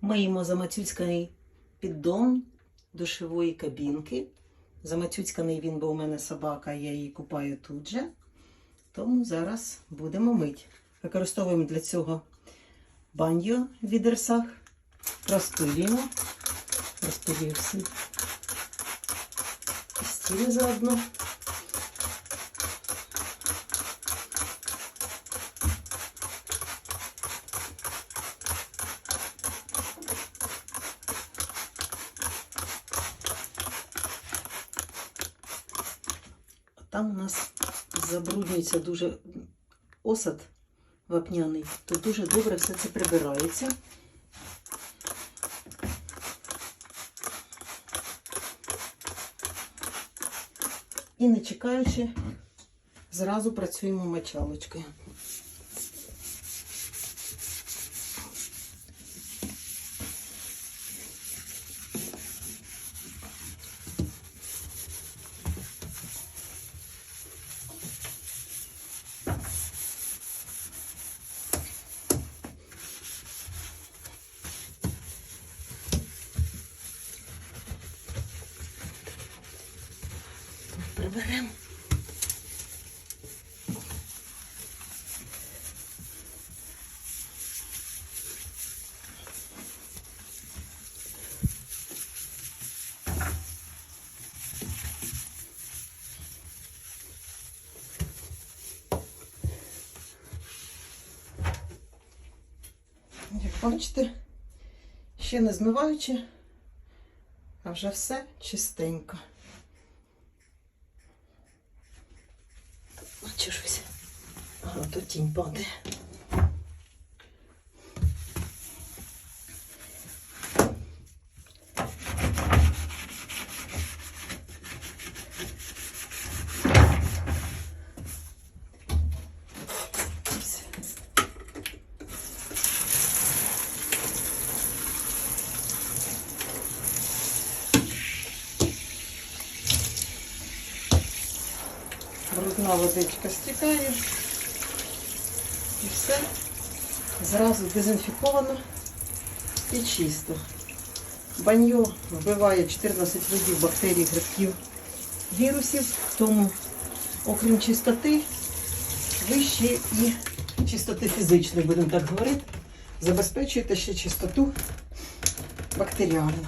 Миємо замацюцьканий піддон душової кабінки. Замацюцьканий він, бо у мене собака, я її купаю тут же. Тому зараз будемо мити. Використовуємо для цього баньо в відерсах. Розпилюємо. Розпилюю всі стіни заодно. Там у нас забруднюється дуже осад вапняний, то дуже добре все це прибирається. І не чекаючи, зразу працюємо мочалочкою. Приберемо. Як бачите, ще не змиваючи, а вже все чистенько. Начешуся. Ага, тут тінь падає. Брудна водичка стікає. І все зразу дезінфіковано і чисто. Баньо вбиває 14 видів бактерій, грибків, вірусів, тому, окрім чистоти, ви ще і чистоти фізичної, будемо так говорити, забезпечуєте ще чистоту бактеріальну.